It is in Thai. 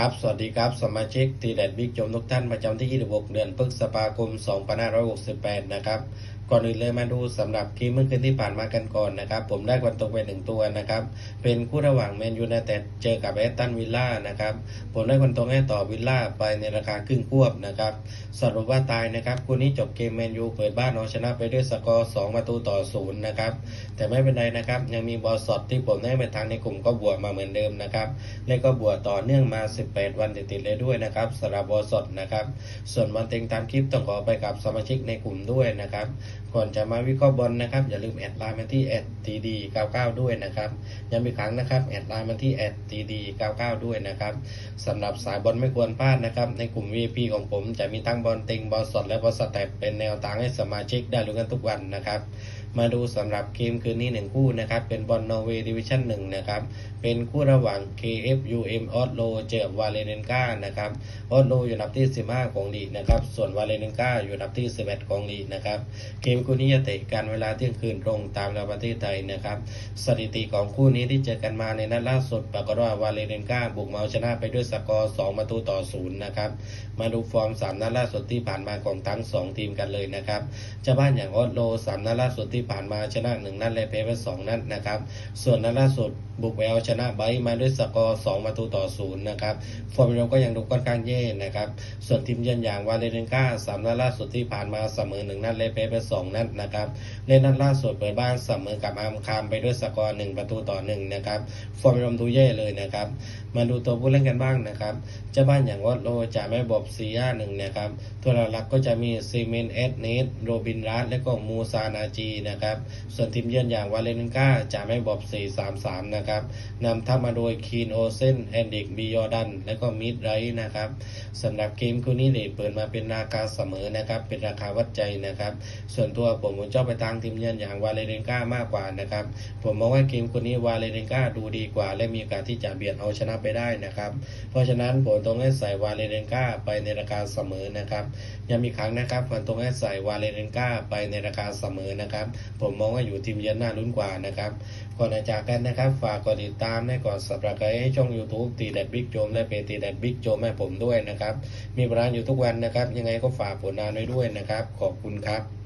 ครับ สวัสดีครับ สมาชิกตีแดดบิ๊กจมทุกท่านประจำที่ 26 เดือนพฤษภาคม 2568 นะครับ ก่อนอื่นเลยมาดูสำหรับทีมเมื่อคืนที่ผ่านมากันก่อนนะครับ ผมได้วันตกไปหนึ่งตัวนะครับ เป็นคู่ระหว่างแมนยูไนเต็ดเจอกับแอตตันวิลล่านะครับ ผมได้วันตรงให้ต่อวิลล่าไปในราคาครึ่งควบนะครับ สรุปว่าตายนะครับ คู่นี้จบเกมแมนยูเปิดบ้านเอาชนะไปด้วยสกอร์2ประตูต่อศูนย์นะครับ แต่ไม่เป็นไรนะครับ ยังมีบอลสดที่ผมได้ไปทางในกลุ่มก็บวกมาเหมือนเดิมนะครับ และก็บวกต่อเนื่องมา 18 วันติดๆเลยด้วยนะครับสำหรับบอลสดนะครับ ส่วนวันเต็งตามคลิปต้องขอไปกับสมาชิกในกลุ่มด้วยนะครับก่อนจะมาวิเคราะห์บอลนะครับ อย่าลืมแอดไลน์มาที่แอดทีดี99ด้วยนะครับย้ำอีกครั้งนะครับแอดไลน์มาที่แอดทีดี99ด้วยนะครับสำหรับสายบอลไม่ควรพลาดนะครับ ในกลุ่ม VIP ของผมจะมีทั้งบอลเต็งบอลสดและบอลสเต็ปเป็นแนวทางให้สมาชิกได้รู้กันทุกวันนะครับมาดูสำหรับเกมคืนนี้หนึ่งคู่นะครับ เป็นบอลนอร์เวย์ดิวิชั่นหนึ่งนะครับ เป็นคู่ระหว่าง KFUM ออสโลเจอวาเลเนนกานะครับออสโลอยู่อันดับที่ 15 ของลีกนะครับ ส่วนวาเลเนนกาอยู่อันดับที่ 11 ของลีกนะครับเกมคู่นี้จะเตะกันเวลาเที่ยงคืนตรงตามเวลาประเทศไทยนะครับ สถิติของคู่นี้ที่เจอกันมาในนัดล่าสุดปรากฏว่าวาเลเนนกาบุกมาเอาชนะไปด้วยสกอร์2ประตูต่อศูนย์นะครับมาดูฟอร์ม 3 นัดล่าสุดที่ผ่านมาของทั้ง 2 ทีมกันเลยนะครับเจ้าบ้านอย่างออสโล 3 นัดล่าสุดที่ผ่านมาชนะ 1 นัดและแพ้ไป2นัดนะครับส่วนนัดล่าสุดบุกไปเอาชนะไบต์มาด้วยสกอร์2ประตูต่อศูนย์นะครับฟอร์มเราก็ยังดูค่อนข้างแย่นะครับส่วนทีมเยือนอย่างวาเลเนกาสามนัดล่าสุดที่ผ่านมาเสมอหนึ่งนัดและแพ้ไปองนัดนะครับเล่นนัดล่าสุดเปิดบ้านเสมอกับอาร์มคามไปด้วยสกอร์หนึ่งประตูต่อหนึ่งนะครับฟอร์มเราดูแย่เลยนะครับ มาดูตัวผู้เล่นกันบ้างนะครับเจ้าบ้านอย่างวอตโลจะไม่บอก4 5 1นะครับตัวหลักๆก็จะมีซีเมนเอสเนสโรบินรัสและก็มูซานาจีนะครับส่วนทีมเยือนอย่างวาเลนกาจะไม่บอก4 3 3นะครับนำทัพมาโดยคีนโอเซนแอนดิกบิยอดันและก็มิดไรท์นะครับสำหรับเกมคู่นี้เลทเปิดมาเป็นราคาเสมอนะครับเป็นราคาวัดใจนะครับส่วนตัวผมผมชอบไปทางทีมเยือนอย่างวาเลนกามากกว่านะครับ ผมมองว่าเกมคู่นี้วาเลนกาดูดีกว่า และมีโอกาสที่จะเบียดเอาชนะไปได้นะครับ เพราะฉะนั้นผมต้องให้ใส่วาเลนกาไปในราคาเสมอนะครับยังมีครั้งนะครับผมต้องให้ใส่วาเลนกาไปในราคาเสมอนะครับ ผมมองว่าอยู่ทีมเยือนน่าลุ้นกว่านะครับก่อนจะจากกันนะครับ ฝากกดติดตามและกด subscribe ให้ช่อง YouTube ตีแดดบิ๊กโจมและเพจตีแดดบิ๊กโจมให้ผมด้วยนะครับ มีบรานอยู่ทุกวันนะครับ ยังไงก็ฝากผลงานไว้ด้วยนะครับ ขอบคุณครับ